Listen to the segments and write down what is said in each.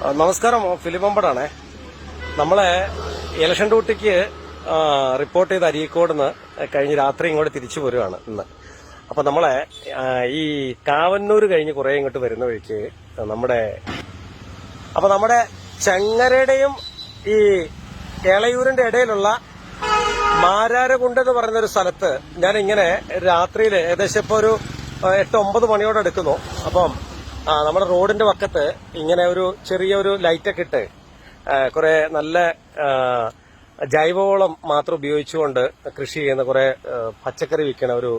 നമസ്കാരം ഫിലിപ്പമ്പടാണേ നമ്മളെ ഇലക്ഷൻ ഡ്യൂട്ടിക്ക് റിപ്പോർട്ട് ചെയ്ത അരീക്കോട് നിന്ന് കഴിഞ്ഞ് രാത്രി ഇങ്ങോട്ട് തിരിച്ചു വരുവാണ് ഇന്ന്. അപ്പൊ നമ്മളെ ഈ കാവന്നൂർ കഴിഞ്ഞ് കുറെ ഇങ്ങോട്ട് വരുന്ന വഴിക്ക് നമ്മുടെ അപ്പൊ നമ്മുടെ ചെങ്ങരയുടെയും ഈ കേളയൂരിന്റെ ഇടയിലുള്ള മാരാരകുണ്ട് എന്ന് പറയുന്ന ഒരു സ്ഥലത്ത് ഞാൻ ഇങ്ങനെ രാത്രിയിൽ ഏകദേശം ഇപ്പൊ ഒരു എട്ട് ഒമ്പത് മണിയോടെ എടുക്കുന്നു അപ്പം ആ, നമ്മുടെ റോഡിന്റെ പക്കത്ത് ഇങ്ങനെ ഒരു ചെറിയ ഒരു ലൈറ്റൊക്കെ ഇട്ട് കുറെ നല്ല ജൈവവളം മാത്രം ഉപയോഗിച്ചുകൊണ്ട് കൃഷി ചെയ്യുന്ന കുറെ പച്ചക്കറി വിൽക്കണ ഒരു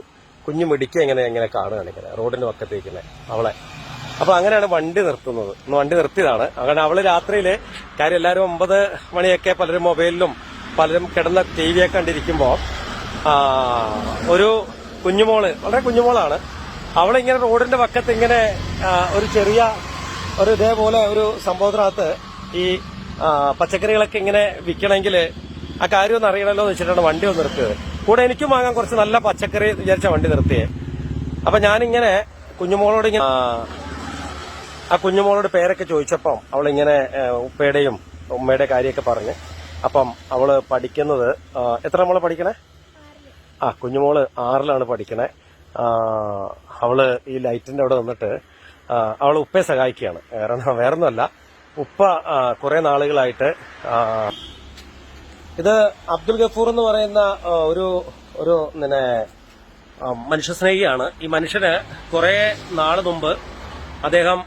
കുഞ്ഞു മിടിക്ക ഇങ്ങനെ ഇങ്ങനെ കാണുകയാണ് റോഡിന്റെ പക്കത്ത് ഇരിക്കുന്നത് അവളെ. അപ്പൊ അങ്ങനെയാണ് വണ്ടി നിർത്തുന്നത്. വണ്ടി നിർത്തിയതാണ്. അങ്ങനെ അവൾ രാത്രിയിൽ കാര്യം എല്ലാവരും ഒമ്പത് മണിയൊക്കെ പലരും മൊബൈലിലും പലരും കിടന്ന ടി വി ഒക്കെ കണ്ടിരിക്കുമ്പോ ആ, ഒരു കുഞ്ഞുമോൾ വളരെ കുഞ്ഞുമോളാണ്. അവളിങ്ങനെ റോഡിന്റെ പക്കത്ത് ഇങ്ങനെ ഒരു ചെറിയ ഒരു ഇതേപോലെ ഒരു സംഭവത്തിനകത്ത് ഈ പച്ചക്കറികളൊക്കെ ഇങ്ങനെ വിൽക്കണമെങ്കിൽ ആ കാര്യം ഒന്ന് അറിയണമല്ലോ എന്ന് വെച്ചിട്ടാണ് വണ്ടി ഒന്ന് നിർത്തിയത്. കൂടെ എനിക്കും വാങ്ങാൻ കുറച്ച് നല്ല പച്ചക്കറി വിചാരിച്ച വണ്ടി നിർത്തിയേ. അപ്പൊ ഞാനിങ്ങനെ കുഞ്ഞുമോളോട് ഇങ്ങനെ ആ, കുഞ്ഞുമോളോട് പേരൊക്കെ ചോദിച്ചപ്പം അവളിങ്ങനെ ഇങ്ങനെ ഉപ്പയുടെയും ഉമ്മയുടെ കാര്യമൊക്കെ പറഞ്ഞ് അപ്പം അവൾ പഠിക്കുന്നത് എത്ര മോൾ പഠിക്കണേ? ആ കുഞ്ഞുമോൾ ആറിലാണ് പഠിക്കണേ. അവൾ ഈ ലൈറ്റിന്റെ അവിടെ നിന്നിട്ട് അവൾ ഉപ്പയെ സഹായിക്കുകയാണ്. വേറെ വേറൊന്നുമല്ല. ഉപ്പ കുറെ നാളുകളായിട്ട് ഇത് അബ്ദുൽ ഗഫൂർ എന്ന് പറയുന്ന ഒരു ഒരു പിന്നെ മനുഷ്യ മനുഷ്യസ്നേഹിയാണ്. ഈ മനുഷ്യന് കുറെ നാൾ മുമ്പ് അദ്ദേഹം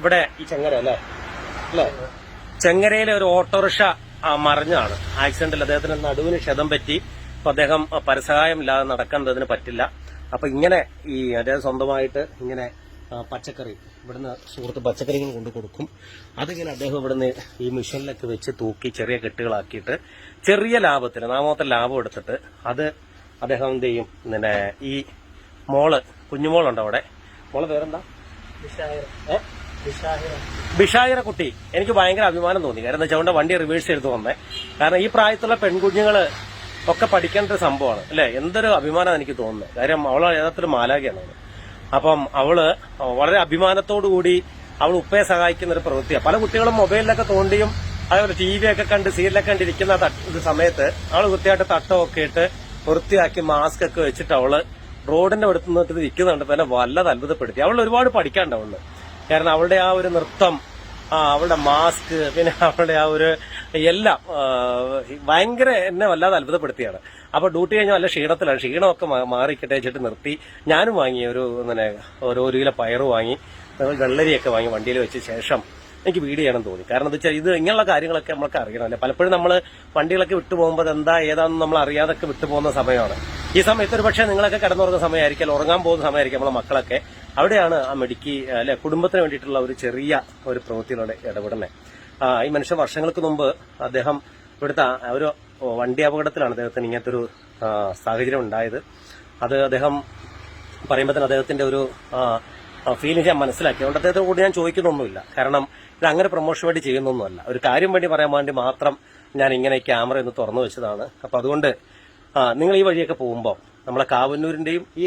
ഇവിടെ ഈ ചെങ്ങര അല്ലേ? അല്ലേ? ചെങ്ങരയിലെ ഒരു ഓട്ടോറിക്ഷ മറിഞ്ഞാണ് ആക്സിഡന്റിൽ അദ്ദേഹത്തിന് നടുവിന് ക്ഷതം പറ്റി. അപ്പൊ അദ്ദേഹം പരസഹായം ഇല്ലാതെ നടക്കുന്നതിന് പറ്റില്ല. അപ്പൊ ഇങ്ങനെ ഈ അദ്ദേഹം സ്വന്തമായിട്ട് ഇങ്ങനെ പച്ചക്കറി ഇവിടുന്ന് സുഹൃത്ത് പച്ചക്കറികൾ കൊണ്ട് കൊടുക്കും. അതിങ്ങനെ അദ്ദേഹം ഇവിടുന്ന് ഈ മിഷനിലൊക്കെ വെച്ച് തൂക്കി ചെറിയ കെട്ടുകളാക്കിയിട്ട് ചെറിയ ലാഭത്തിന് നാമത്തെ ലാഭം എടുത്തിട്ട് അത് അദ്ദേഹം എന്ത് ചെയ്യും? പിന്നെ ഈ മോൾ കുഞ്ഞുമോളുണ്ട് അവിടെ മോൾ പേരെന്താ? ബിഷായിര കുട്ടി എനിക്ക് ഭയങ്കര അഭിമാനം തോന്നി. കാരണം വെച്ചാൽ വണ്ടി റിവേഴ്സ് ചെയ്ത് വന്നേ. കാരണം ഈ പ്രായത്തിലുള്ള പെൺകുഞ്ഞുങ്ങൾ ഒക്കെ പഠിക്കേണ്ട ഒരു സംഭവമാണ്. അല്ലെ? എന്തൊരു അഭിമാനം എനിക്ക് തോന്നുന്നത്. കാര്യം അവൾ യഥാർത്ഥത്തിൽ മാലാഖയാണ് അപ്പം അവൾ വളരെ അഭിമാനത്തോടു കൂടി അവൾ ഉപ്പയെ സഹായിക്കുന്ന ഒരു പ്രവൃത്തിയാണ്. പല കുട്ടികളും മൊബൈലിലൊക്കെ തോണ്ടിയും അതേപോലെ ടി വി ഒക്കെ കണ്ട് സീരിയലൊക്കെ കണ്ടിരിക്കുന്ന സമയത്ത് അവൾ വൃത്തിയായിട്ട് തട്ടമൊക്കെ ഇട്ട് വൃത്തിയാക്കി മാസ്ക് ഒക്കെ വെച്ചിട്ട് അവൾ റോഡിന്റെ അടുത്ത് നിന്നിട്ട് നിൽക്കുന്നുണ്ട് പിന്നെ വല്ലത് അത്ഭുതപ്പെടുത്തി. അവൾ ഒരുപാട് പഠിക്കാണ്ട് അവൾ. കാരണം അവളുടെ ആ ഒരു നൃത്തം ആ അവളുടെ മാസ്ക് പിന്നെ അവളുടെ ആ ഒരു എല്ലാം ഭയങ്കര എന്നെ വല്ലാതെ അത്ഭുതപ്പെടുത്തിയാണ്. അപ്പൊ ഡ്യൂട്ടി കഴിഞ്ഞാൽ നല്ല ക്ഷീണത്തിലാണ്. ക്ഷീണമൊക്കെ മാറിക്കട്ടെ വെച്ചിട്ട് നിർത്തി. ഞാനും വാങ്ങി ഒരു ഇങ്ങനെ ഓരോ ഒരു കിലോ പയറ് വാങ്ങി. വെള്ളരിയൊക്കെ വാങ്ങി വണ്ടിയിൽ വെച്ച ശേഷം എനിക്ക് വീട് ചെയ്യണം തോന്നി. കാരണം എന്താ വെച്ചാൽ ഇത് ഇങ്ങനെയുള്ള കാര്യങ്ങളൊക്കെ നമ്മൾക്ക് അറിയണമല്ലേ പലപ്പോഴും നമ്മൾ വണ്ടികളൊക്കെ വിട്ടു പോകുമ്പോൾ എന്താ ഏതാണെന്ന് നമ്മൾ അറിയാതൊക്കെ വിട്ടു പോകുന്ന സമയമാണ്. ഈ സമയത്ത് ഒരു പക്ഷേ നിങ്ങളൊക്കെ കിടന്നുറങ്ങുന്ന സമയമായിരിക്കും ഉറങ്ങാൻ പോകുന്ന സമയമായിരിക്കും നമ്മളെ മക്കളൊക്കെ. അവിടെയാണ് ആ മെഡിക്ക് അല്ലെ കുടുംബത്തിന് വേണ്ടിയിട്ടുള്ള ഒരു ചെറിയ ഒരു പ്രവൃത്തിയിലൂടെ ഇടപെടുന്നത് ഈ മനുഷ്യൻ വർഷങ്ങൾക്ക് മുമ്പ് അദ്ദേഹം ഇവിടുത്തെ ഒരു വണ്ടി അപകടത്തിലാണ് അദ്ദേഹത്തിന് ഇങ്ങനത്തെ ഒരു സാഹചര്യം ഉണ്ടായത്. അത് അദ്ദേഹം പറയുമ്പോൾ തന്നെ അദ്ദേഹത്തിന്റെ ഒരു ഫീലിംഗ് ഞാൻ മനസ്സിലാക്കി. അതുകൊണ്ട് അദ്ദേഹത്തെ കൂടി ഞാൻ ചോദിക്കുന്നൊന്നുമില്ല. കാരണം ഇത് അങ്ങനെ പ്രൊമോഷൻ വേണ്ടി ചെയ്യുന്നൊന്നുമല്ല. ഒരു കാര്യം വേണ്ടി പറയാൻ വേണ്ടി മാത്രം ഞാൻ ഇങ്ങനെ ക്യാമറ ഒന്ന് തുറന്നു വെച്ചതാണ്. അപ്പൊ അതുകൊണ്ട് നിങ്ങൾ ഈ വഴിയൊക്കെ പോകുമ്പോൾ നമ്മളെ കാവന്നൂരിന്റെയും ഈ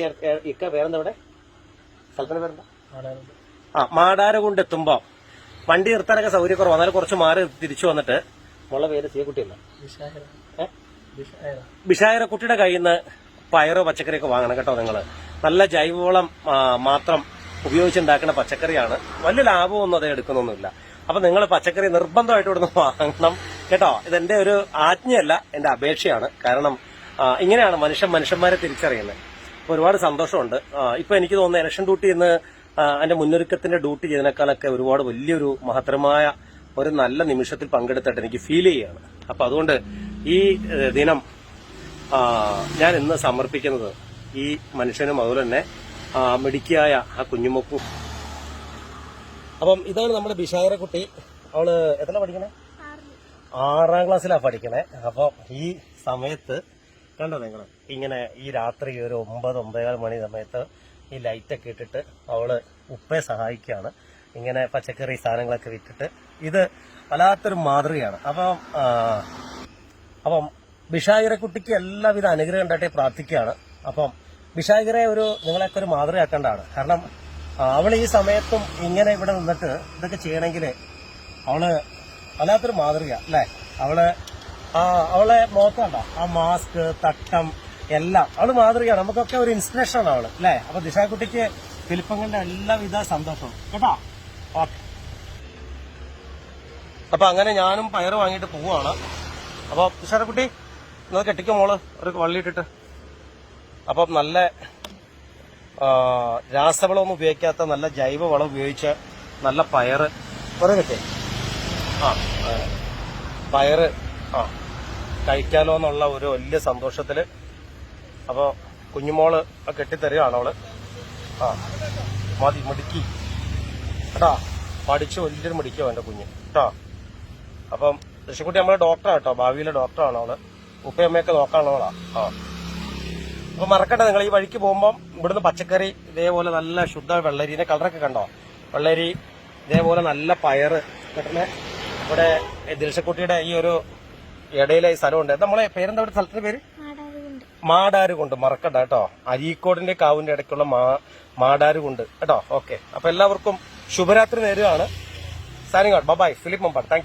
ഇക്ക വേറെന്താ ഇവിടെ? സ്ഥലത്തിന്റെ പേരെന്താ? ആ മാടാരകുണ്ട് എത്തുമ്പോ വണ്ടി നിർത്താനൊക്കെ സൗകര്യക്കുറവ്. അന്നേരം കുറച്ച് മാറി തിരിച്ചു വന്നിട്ട് മുള്ള പേര് സീക്കുട്ടിയല്ല ഏ? ബിഷായര കുട്ടിയുടെ കയ്യിൽ നിന്ന് പയറോ പച്ചക്കറിയൊക്കെ വാങ്ങണം കേട്ടോ നിങ്ങൾ നല്ല ജൈവവളം മാത്രം ഉപയോഗിച്ചുണ്ടാക്കുന്ന പച്ചക്കറിയാണ്. വലിയ ലാഭമൊന്നും അത് എടുക്കുന്നൊന്നുമില്ല. അപ്പൊ നിങ്ങൾ പച്ചക്കറി നിർബന്ധമായിട്ട് ഇവിടുന്ന് വാങ്ങണം കേട്ടോ. ഇതെന്റെ ഒരു ആജ്ഞയല്ല എന്റെ അപേക്ഷയാണ്. കാരണം ഇങ്ങനെയാണ് മനുഷ്യൻ മനുഷ്യന്മാരെ തിരിച്ചറിയുന്നത്. അപ്പൊ ഒരുപാട് സന്തോഷമുണ്ട്. ഇപ്പൊ എനിക്ക് തോന്നുന്നു ഇലക്ഷൻ ഡ്യൂട്ടി ഇന്ന് അതിന്റെ മുന്നൊരുക്കത്തിന്റെ ഡ്യൂട്ടി ചെയ്തതിനേക്കാളൊക്കെ ഒരുപാട് വലിയൊരു മഹത്തരമായ ഒരു നല്ല നിമിഷത്തിൽ പങ്കെടുത്തിട്ട് എനിക്ക് ഫീൽ ചെയ്യുകയാണ് അപ്പൊ അതുകൊണ്ട് ഈ ദിനം ഞാൻ ഇന്ന് സമർപ്പിക്കുന്നത് ഈ മനുഷ്യനും അതുപോലെ തന്നെ മിടുക്കിയായ ആ കുഞ്ഞുമൊക്കും. അപ്പം ഇതാണ് നമ്മുടെ ബിഷായര കുട്ടി അവൾ എത്ര പഠിക്കണേ? ആറാം ക്ലാസ്സിലാണ് പഠിക്കണേ. അപ്പം ഈ സമയത്ത് കണ്ടോ നിങ്ങൾ ഇങ്ങനെ ഈ രാത്രി ഒരു ഒമ്പത് ഒമ്പതേകാൽ മണി സമയത്ത് ഈ ലൈറ്റൊക്കെ ഇട്ടിട്ട് അവൾ ഉപ്പയെ സഹായിക്കുകയാണ്. ഇങ്ങനെ പച്ചക്കറി സാധനങ്ങളൊക്കെ വിറ്റിട്ട്. ഇത് വല്ലാത്തൊരു മാതൃകയാണ്. അപ്പം അപ്പം ബിഷായിരക്കുട്ടിക്ക് എല്ലാവിധ അനുഗ്രഹം ഉണ്ടായിട്ട് പ്രാർത്ഥിക്കുകയാണ്. അപ്പം ബിഷായിരെ ഒരു നിങ്ങളെയൊക്കെ ഒരു മാതൃകയാക്കേണ്ടതാണ്. കാരണം അവൾ ഈ സമയത്തും ഇങ്ങനെ ഇവിടെ നിന്നിട്ട് ഇതൊക്കെ ചെയ്യണമെങ്കിൽ അവൾ വല്ലാത്തൊരു മാതൃക അല്ലേ? അവൾ ആ അവളെ മോത്തണ്ട ആ മാസ്ക് തട്ടം എല്ലാം. അവൾ മാതൃകയാണ്. നമുക്കൊക്കെ ഒരു ഇൻസ്പിറേഷൻ ആണ് അവൾ അല്ലേ? അപ്പൊ ദിശാക്കുട്ടിക്ക് ഫിലിപ്പങ്ങളുടെ എല്ലാവിധ സന്തോഷവും. കേട്ടോ? ഓക്കെ അപ്പൊ അങ്ങനെ ഞാനും പയറ് വാങ്ങിയിട്ട് പോവാണ് അപ്പൊ ദിശാക്കുട്ടി നിങ്ങൾ കെട്ടിക്കോ മോൾ? ഒരു വള്ളിയിട്ടിട്ട് അപ്പം നല്ല രാസവളമൊന്നും ഉപയോഗിക്കാത്ത നല്ല ജൈവവളം ഉപയോഗിച്ച് നല്ല പയറ്. കുറെ കിട്ടേ ആ. പയറ് ആ കഴിക്കാലോ എന്നുള്ള ഒരു വലിയ സന്തോഷത്തിൽ അപ്പൊ കുഞ്ഞുമോൾ കെട്ടിത്തരുകയാണ് അവൾ. ആ മതി മിടുക്കി. കേട്ടാ? പഠിച്ച് വലിയൊരു മിടിക്കോ എന്റെ കുഞ്ഞ്. കേട്ടോ? അപ്പം ഋഷിക്കുട്ടി നമ്മളെ ഡോക്ടറാ കേട്ടോ ഭാവിയിലെ ഡോക്ടറാണ് അവൾ. ഉപ്പയമ്മയൊക്കെ നോക്കാനുള്ളവളാ ആ. അപ്പൊ മറക്കട്ടെ നിങ്ങൾ ഈ വഴിക്ക് പോകുമ്പോൾ ഇവിടുന്ന് പച്ചക്കറി ഇതേപോലെ നല്ല ശുദ്ധ വെള്ളരീനെ കളറൊക്കെ കണ്ടോ? വെള്ളരി ഇതേപോലെ നല്ല പയറ് കേട്ടേ ഇവിടെ ദിൽഷക്കുട്ടിയുടെ ഈ ഒരു ഇടയിലെ സ്ഥലമുണ്ട്. നമ്മളെ പേരെന്താ? ഇവിടെ സ്ഥലത്തിന്റെ പേര്? മാടാരുകുണ്ട്. മറക്കണ്ട കേട്ടോ. അരീക്കോടിന്റെ കാവിന്റെ ഇടയ്ക്കുള്ള മാ മാടാരുകുണ്ട്. കേട്ടോ? ഓക്കെ. അപ്പൊ എല്ലാവർക്കും ശുഭരാത്രി നേരുകയാണ്. Signing out. Bye Philip Mampad thank